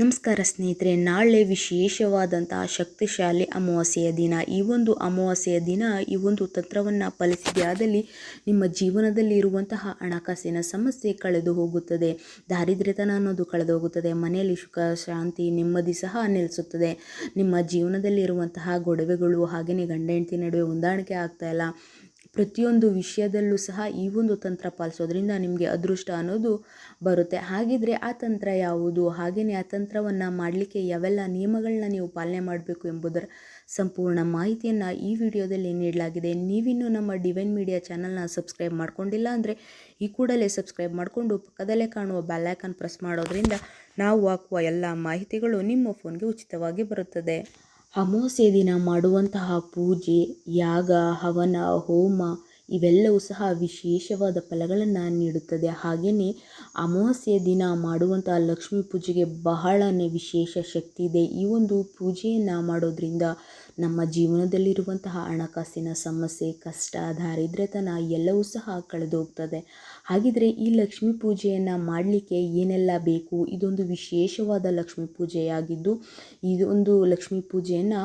ನಮಸ್ಕಾರ ಸ್ನೇಹಿತರೆ, ನಾಳೆ ವಿಶೇಷವಾದಂತಹ ಶಕ್ತಿಶಾಲಿ ಅಮಾವಾಸ್ಯೆಯ ದಿನ. ಈ ಒಂದು ಅಮಾವಾಸ್ಯೆಯ ದಿನ, ಈ ಒಂದು ತಂತ್ರವನ್ನು ಫಲಿಸಿದೆ ಆದಲ್ಲಿ ನಿಮ್ಮ ಜೀವನದಲ್ಲಿ ಇರುವಂತಹ ಹಣಕಾಸಿನ ಸಮಸ್ಯೆ ಕಳೆದು ಹೋಗುತ್ತದೆ. ದಾರಿದ್ರ್ಯತನ ಅನ್ನೋದು ಕಳೆದು ಹೋಗುತ್ತದೆ. ಮನೆಯಲ್ಲಿ ಸುಖ, ಶಾಂತಿ, ನೆಮ್ಮದಿ ಸಹ ನೆಲೆಸುತ್ತದೆ. ನಿಮ್ಮ ಜೀವನದಲ್ಲಿ ಇರುವಂತಹ ಗೊಡವೆಗಳು ಹಾಗೆಯೇ ಗಂಡ ಹೆಂಡತಿ ನಡುವೆ ಹೊಂದಾಣಿಕೆ ಆಗ್ತಾ ಇಲ್ಲ. ಪ್ರತಿಯೊಂದು ವಿಷಯದಲ್ಲೂ ಸಹ ಈ ಒಂದು ತಂತ್ರ ಪಾಲಿಸೋದ್ರಿಂದ ನಿಮಗೆ ಅದೃಷ್ಟ ಅನ್ನೋದು ಬರುತ್ತೆ. ಹಾಗಿದ್ರೆ ಆ ತಂತ್ರ ಯಾವುದು? ಹಾಗೆಯೇ ಆ ತಂತ್ರವನ್ನು ಮಾಡಲಿಕ್ಕೆ ಯಾವೆಲ್ಲ ನಿಯಮಗಳನ್ನ ನೀವು ಪಾಲನೆ ಮಾಡಬೇಕು ಎಂಬುದರ ಸಂಪೂರ್ಣ ಮಾಹಿತಿಯನ್ನು ಈ ವಿಡಿಯೋದಲ್ಲಿ ನೀಡಲಾಗಿದೆ. ನೀವಿನ್ನೂ ನಮ್ಮ ಡಿವೈನ್ ಮೀಡಿಯಾ ಚಾನಲ್ನ ಸಬ್ಸ್ಕ್ರೈಬ್ ಮಾಡ್ಕೊಂಡಿಲ್ಲ ಅಂದರೆ ಈ ಕೂಡಲೇ ಸಬ್ಸ್ಕ್ರೈಬ್ ಮಾಡಿಕೊಂಡು ಪಕ್ಕದಲ್ಲೇ ಕಾಣುವ ಬೆಲ್ಲೈಕನ್ ಪ್ರೆಸ್ ಮಾಡೋದ್ರಿಂದ ನಾವು ಹಾಕುವ ಎಲ್ಲ ಮಾಹಿತಿಗಳು ನಿಮ್ಮ ಫೋನ್ಗೆ ಉಚಿತವಾಗಿ ಬರುತ್ತದೆ. ಅಮಾವಾಸ್ಯೆ ದಿನ ಮಾಡುವಂತಹ ಪೂಜೆ, ಯಾಗ, ಹವನ, ಹೋಮ ಇವೆಲ್ಲವೂ ಸಹ ವಿಶೇಷವಾದ ಫಲಗಳನ್ನು ನೀಡುತ್ತದೆ. ಹಾಗೆಯೇ ಅಮಾವಾಸ್ಯೆ ದಿನ ಮಾಡುವಂತಹ ಲಕ್ಷ್ಮೀ ಪೂಜೆಗೆ ಬಹಳನೇ ವಿಶೇಷ ಶಕ್ತಿ ಇದೆ. ಈ ಒಂದು ಪೂಜೆಯನ್ನು ಮಾಡೋದ್ರಿಂದ ನಮ್ಮ ಜೀವನದಲ್ಲಿರುವಂತಹ ಹಣಕಾಸಿನ ಸಮಸ್ಯೆ, ಕಷ್ಟ, ದಾರಿದ್ರ್ಯತನ ಎಲ್ಲವೂ ಸಹ ಕಳೆದು ಹೋಗ್ತದೆ ಹಾಗಿದ್ರೆ ಈ ಲಕ್ಷ್ಮೀ ಪೂಜೆಯನ್ನು ಮಾಡಲಿಕ್ಕೆ ಏನೆಲ್ಲ ಬೇಕು? ಇದೊಂದು ವಿಶೇಷವಾದ ಲಕ್ಷ್ಮೀ ಪೂಜೆಯಾಗಿದ್ದು, ಇದೊಂದು ಲಕ್ಷ್ಮೀ ಪೂಜೆಯನ್ನು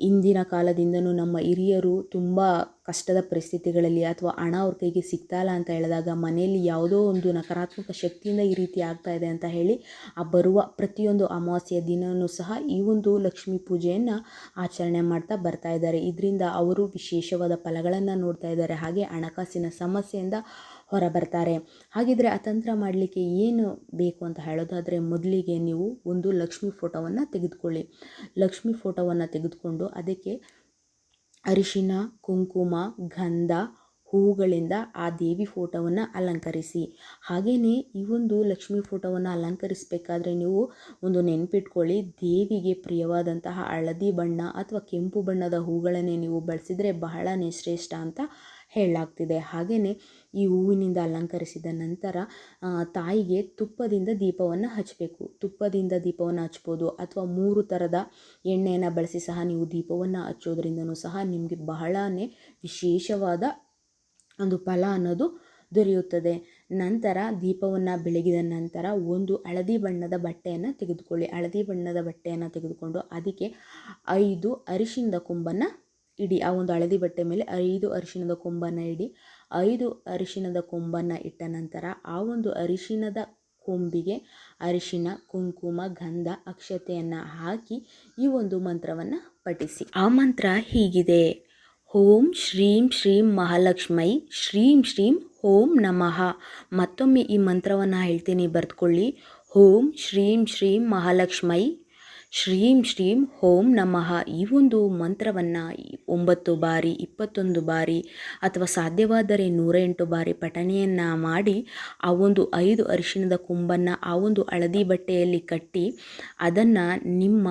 ಇಂದಿನ ಕಾಲದಿಂದಲೂ ನಮ್ಮ ಹಿರಿಯರು ತುಂಬ ಕಷ್ಟದ ಪರಿಸ್ಥಿತಿಗಳಲ್ಲಿ ಅಥವಾ ಹಣ ಅವ್ರ ಕೈಗೆ ಸಿಗ್ತಾ ಇಲ್ಲ ಅಂತ ಹೇಳಿದಾಗ ಮನೆಯಲ್ಲಿ ಯಾವುದೋ ಒಂದು ನಕಾರಾತ್ಮಕ ಶಕ್ತಿಯಿಂದ ಈ ರೀತಿ ಆಗ್ತಾ ಇದೆ ಅಂತ ಹೇಳಿ, ಆ ಬರುವ ಪ್ರತಿಯೊಂದು ಅಮಾವಾಸ್ಯೆಯ ದಿನವೂ ಸಹ ಈ ಒಂದು ಲಕ್ಷ್ಮೀ ಪೂಜೆಯನ್ನು ಆಚರಣೆ ಮಾಡ್ತಾ ಬರ್ತಾ ಇದ್ದಾರೆ. ಇದರಿಂದ ಅವರು ವಿಶೇಷವಾದ ಫಲಗಳನ್ನು ನೋಡ್ತಾ ಇದ್ದಾರೆ. ಹಾಗೆ ಹಣಕಾಸಿನ ಸಮಸ್ಯೆಯಿಂದ ಹೊರ ಬರ್ತಾರೆ ಹಾಗಿದ್ರೆ ಅತಂತ್ರ ತಂತ್ರ ಮಾಡಲಿಕ್ಕೆ ಏನು ಬೇಕು ಅಂತ ಹೇಳೋದಾದರೆ ಮೊದಲಿಗೆ ನೀವು ಒಂದು ಲಕ್ಷ್ಮಿ ಫೋಟೋವನ್ನು ತೆಗೆದುಕೊಳ್ಳಿ. ಲಕ್ಷ್ಮಿ ಫೋಟೋವನ್ನು ತೆಗೆದುಕೊಂಡು ಅದಕ್ಕೆ ಅರಿಶಿನ, ಕುಂಕುಮ, ಗಂಧ ಹೂಗಳಿಂದ ಆ ದೇವಿ ಫೋಟೋವನ್ನು ಅಲಂಕರಿಸಿ. ಹಾಗೆಯೇ ಈ ಒಂದು ಲಕ್ಷ್ಮಿ ಫೋಟೋವನ್ನು ಅಲಂಕರಿಸಬೇಕಾದ್ರೆ ನೀವು ಒಂದು ನೆನಪಿಟ್ಕೊಳ್ಳಿ, ದೇವಿಗೆ ಪ್ರಿಯವಾದಂತಹ ಹಳದಿ ಬಣ್ಣ ಅಥವಾ ಕೆಂಪು ಬಣ್ಣದ ಹೂಗಳನ್ನೇ ನೀವು ಬಳಸಿದರೆ ಬಹಳನೇ ಶ್ರೇಷ್ಠ ಅಂತ ಹೇಳಲಾಗ್ತಿದೆ. ಹಾಗೆಯೇ ಈ ಹೂವಿನಿಂದ ಅಲಂಕರಿಸಿದ ನಂತರ ತಾಯಿಗೆ ತುಪ್ಪದಿಂದ ದೀಪವನ್ನು ಹಚ್ಚಬೇಕು ತುಪ್ಪದಿಂದ ದೀಪವನ್ನು ಹಚ್ಬೋದು ಅಥವಾ ಮೂರು ಥರದ ಎಣ್ಣೆಯನ್ನು ಬಳಸಿ ಸಹ ನೀವು ದೀಪವನ್ನು ಹಚ್ಚೋದ್ರಿಂದನೂ ಸಹ ನಿಮಗೆ ಬಹಳನೇ ವಿಶೇಷವಾದ ಒಂದು ಫಲ ಅನ್ನೋದು ದೊರೆಯುತ್ತದೆ. ನಂತರ ದೀಪವನ್ನು ಬೆಳಗಿದ ನಂತರ ಒಂದು ಹಳದಿ ಬಣ್ಣದ ಬಟ್ಟೆಯನ್ನು ತೆಗೆದುಕೊಳ್ಳಿ. ಹಳದಿ ಬಣ್ಣದ ಬಟ್ಟೆಯನ್ನು ತೆಗೆದುಕೊಂಡು ಅದಕ್ಕೆ ಐದು ಅರಿಶಿನದ ಕೊಂಬನ್ನು ಇಡಿ. ಆ ಒಂದು ಹಳದಿ ಬಟ್ಟೆ ಮೇಲೆ ಐದು ಅರಿಶಿಣದ ಕೊಂಬನ್ನು ಇಡಿ. ಐದು ಅರಿಶಿಣದ ಕೊಂಬನ್ನು ಇಟ್ಟ ನಂತರ ಆ ಒಂದು ಅರಿಶಿಣದ ಕೊಂಬಿಗೆ ಅರಿಶಿಣ, ಕುಂಕುಮ, ಗಂಧ, ಅಕ್ಷತೆಯನ್ನು ಹಾಕಿ ಈ ಒಂದು ಮಂತ್ರವನ್ನು ಪಠಿಸಿ. ಆ ಮಂತ್ರ ಹೀಗಿದೆ. ಓಂ ಶ್ರೀಂ ಶ್ರೀಂ ಮಹಾಲಕ್ಷ್ಮೈ, ಶ್ರೀಂ ಶ್ರೀಂ ಓಂ ನಮಃ. ಮತ್ತೊಮ್ಮೆ ಈ ಮಂತ್ರವನ್ನು ಹೇಳ್ತೀನಿ, ಬರೆದುಕೊಳ್ಳಿ. ಓಂ ಶ್ರೀಂ ಶ್ರೀಂ ಮಹಾಲಕ್ಷ್ಮೈ, ಶ್ರೀಂ ಶ್ರೀಂ ಓಂ ನಮಃ. ಈ ಒಂದು ಮಂತ್ರವನ್ನು ಒಂಬತ್ತು ಬಾರಿ, ಇಪ್ಪತ್ತೊಂದು ಬಾರಿ ಅಥವಾ ಸಾಧ್ಯವಾದರೆ ನೂರ ಎಂಟು ಬಾರಿ ಪಠಣೆಯನ್ನು ಮಾಡಿ, ಆ ಒಂದು ಐದು ಅರಿಶಿಣದ ಕುಂಬನ್ನು, ಆ ಒಂದು ಹಳದಿ ಬಟ್ಟೆಯಲ್ಲಿ ಕಟ್ಟಿ, ಅದನ್ನು ನಿಮ್ಮ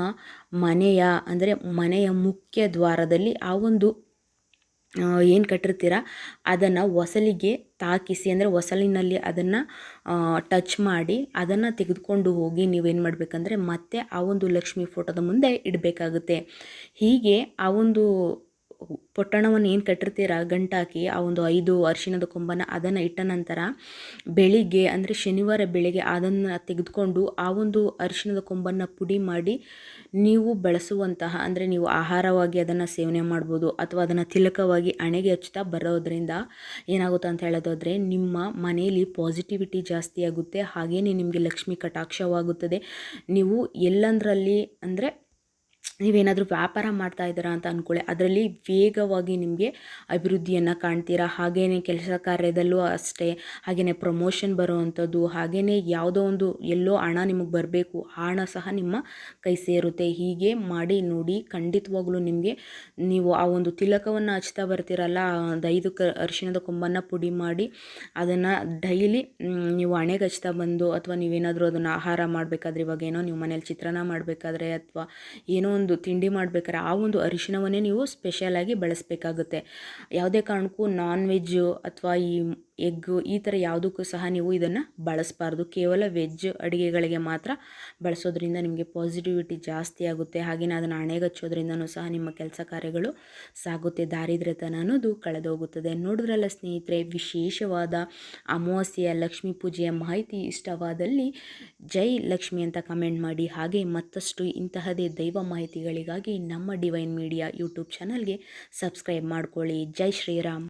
ಮನೆಯ, ಅಂದರೆ ಮನೆಯ ಮುಖ್ಯ ದ್ವಾರದಲ್ಲಿ ಆ ಒಂದು ಏನು ಕಟ್ಟಿರ್ತೀರ? ಅದನ್ನು ಒಸಲಿಗೆ ತಾಕಿಸಿ, ಅಂದರೆ ಒಸಲಿನಲ್ಲಿ ಅದನ್ನು ಟಚ್ ಮಾಡಿ ಅದನ್ನು ತೆಗೆದುಕೊಂಡು ಹೋಗಿ ನೀವೇನು ಮಾಡಬೇಕಂದ್ರೆ ಮತ್ತೆ ಆ ಒಂದು ಲಕ್ಷ್ಮಿ ಫೋಟೋದ ಮುಂದೆ ಇಡಬೇಕಾಗುತ್ತೆ. ಹೀಗೆ ಆ ಒಂದು ಪೊಟ್ಟಣವನ್ನು ಏನು ಕಟ್ಟಿರ್ತೀರ? ಗಂಟಾಕಿ, ಆ ಒಂದು ಐದು ಅರಿಶಿಣದ ಕೊಂಬನ ಅದನ್ನು ಇಟ್ಟ ನಂತರ ಬೆಳಿಗ್ಗೆ, ಅಂದರೆ ಶನಿವಾರ ಬೆಳಿಗ್ಗೆ ಅದನ್ನು ತೆಗೆದುಕೊಂಡು ಆ ಒಂದು ಅರಿಶಿಣದ ಕೊಂಬನ್ನು ಪುಡಿ ಮಾಡಿ ನೀವು ಬಳಸುವಂತಹ, ಅಂದರೆ ನೀವು ಆಹಾರವಾಗಿ ಅದನ್ನು ಸೇವನೆ ಮಾಡ್ಬೋದು ಅಥವಾ ಅದನ್ನು ತಿಲಕವಾಗಿ ಹಣೆಗೆ ಹಚ್ತಾ ಬರೋದ್ರಿಂದ ಏನಾಗುತ್ತೆ ಅಂತ ಹೇಳೋದಾದರೆ ನಿಮ್ಮ ಮನೆಯಲ್ಲಿ ಪಾಸಿಟಿವಿಟಿ ಜಾಸ್ತಿ ಆಗುತ್ತೆ. ಹಾಗೆಯೇ ನಿಮಗೆ ಲಕ್ಷ್ಮಿ ಕಟಾಕ್ಷವಾಗುತ್ತದೆ. ನೀವು ಎಲ್ಲಂದರಲ್ಲಿ, ಅಂದರೆ ನೀವೇನಾದರೂ ವ್ಯಾಪಾರ ಮಾಡ್ತಾ ಇದ್ದೀರಾ ಅಂತ ಅಂದ್ಕೊಳ್ಳಿ ಅದರಲ್ಲಿ ವೇಗವಾಗಿ ನಿಮಗೆ ಅಭಿವೃದ್ಧಿಯನ್ನು ಕಾಣ್ತೀರಾ? ಹಾಗೆಯೇ ಕೆಲಸ ಕಾರ್ಯದಲ್ಲೂ ಅಷ್ಟೇ ಹಾಗೆಯೇ ಪ್ರಮೋಷನ್ ಬರುವಂಥದ್ದು ಹಾಗೆಯೇ ಯಾವುದೋ ಒಂದು ಎಲ್ಲೋ ಹಣ ನಿಮಗೆ ಬರಬೇಕು, ಆ ಹಣ ಸಹ ನಿಮ್ಮ ಕೈ ಸೇರುತ್ತೆ. ಹೀಗೆ ಮಾಡಿ ನೋಡಿ ಖಂಡಿತವಾಗ್ಲೂ ನಿಮಗೆ ನೀವು ಆ ಒಂದು ತಿಲಕವನ್ನು ಹಚ್ತಾ ಬರ್ತೀರಲ್ಲ, ಒಂದು ಐದು ಕ ಅರಿಶಿಣದ ಕೊಂಬನ್ನು ಪುಡಿ ಮಾಡಿ ಅದನ್ನು ಡೈಲಿ ನೀವು ಹಣೆಗೆ ಹಚ್ತಾ ಬಂದು ಅಥವಾ ನೀವೇನಾದರೂ ಅದನ್ನು ಆಹಾರ ಮಾಡಬೇಕಾದ್ರೆ ಇವಾಗ ಏನೋ ನೀವು ಮನೇಲಿ ಚಿತ್ರಾನ್ನ ಮಾಡಬೇಕಾದ್ರೆ ಅಥವಾ ಏನೋ ಒಂದು ತಿಂಡಿ ಮಾಡಬೇಕಾದ್ರೆ ಆ ಒಂದು ಅರಿಶಿಣವನ್ನೇ ನೀವು ಸ್ಪೆಷಲಾಗಿ ಬಳಸಬೇಕಾಗುತ್ತೆ. ಯಾವುದೇ ಕಾರಣಕ್ಕೂ ನಾನ್ ವೆಜ್ಜು ಅಥವಾ ಈ ಎಗ್ಗು ಈ ಥರ ಯಾವುದಕ್ಕೂ ಸಹ ನೀವು ಇದನ್ನು ಬಳಸಬಾರ್ದು. ಕೇವಲ ವೆಜ್ ಅಡುಗೆಗಳಿಗೆ ಮಾತ್ರ ಬಳಸೋದ್ರಿಂದ ನಿಮಗೆ ಪಾಸಿಟಿವಿಟಿ ಜಾಸ್ತಿ ಆಗುತ್ತೆ. ಹಾಗೆಯೇ ಅದನ್ನು ಹಣೆಗಚ್ಚೋದ್ರಿಂದನೂ ಸಹ ನಿಮ್ಮ ಕೆಲಸ ಕಾರ್ಯಗಳು ಸಾಗುತ್ತೆ. ದಾರಿದ್ರ್ಯತನ ಅನ್ನೋದು ಕಳೆದೋಗುತ್ತದೆ. ನೋಡಿದ್ರಲ್ಲ ಸ್ನೇಹಿತರೆ, ವಿಶೇಷವಾದ ಅಮಾವಾಸ್ಯೆಯ ಲಕ್ಷ್ಮೀ ಪೂಜೆಯ ಮಾಹಿತಿ ಇಷ್ಟವಾದಲ್ಲಿ ಜೈ ಲಕ್ಷ್ಮಿ ಅಂತ ಕಮೆಂಟ್ ಮಾಡಿ. ಹಾಗೆ ಮತ್ತಷ್ಟು ಇಂತಹದೇ ದೈವ ಮಾಹಿತಿಗಳಿಗಾಗಿ ನಮ್ಮ ಡಿವೈನ್ ಮೀಡಿಯಾ ಯೂಟ್ಯೂಬ್ ಚಾನಲ್ಗೆ ಸಬ್ಸ್ಕ್ರೈಬ್ ಮಾಡ್ಕೊಳ್ಳಿ. ಜೈ ಶ್ರೀರಾಮ್.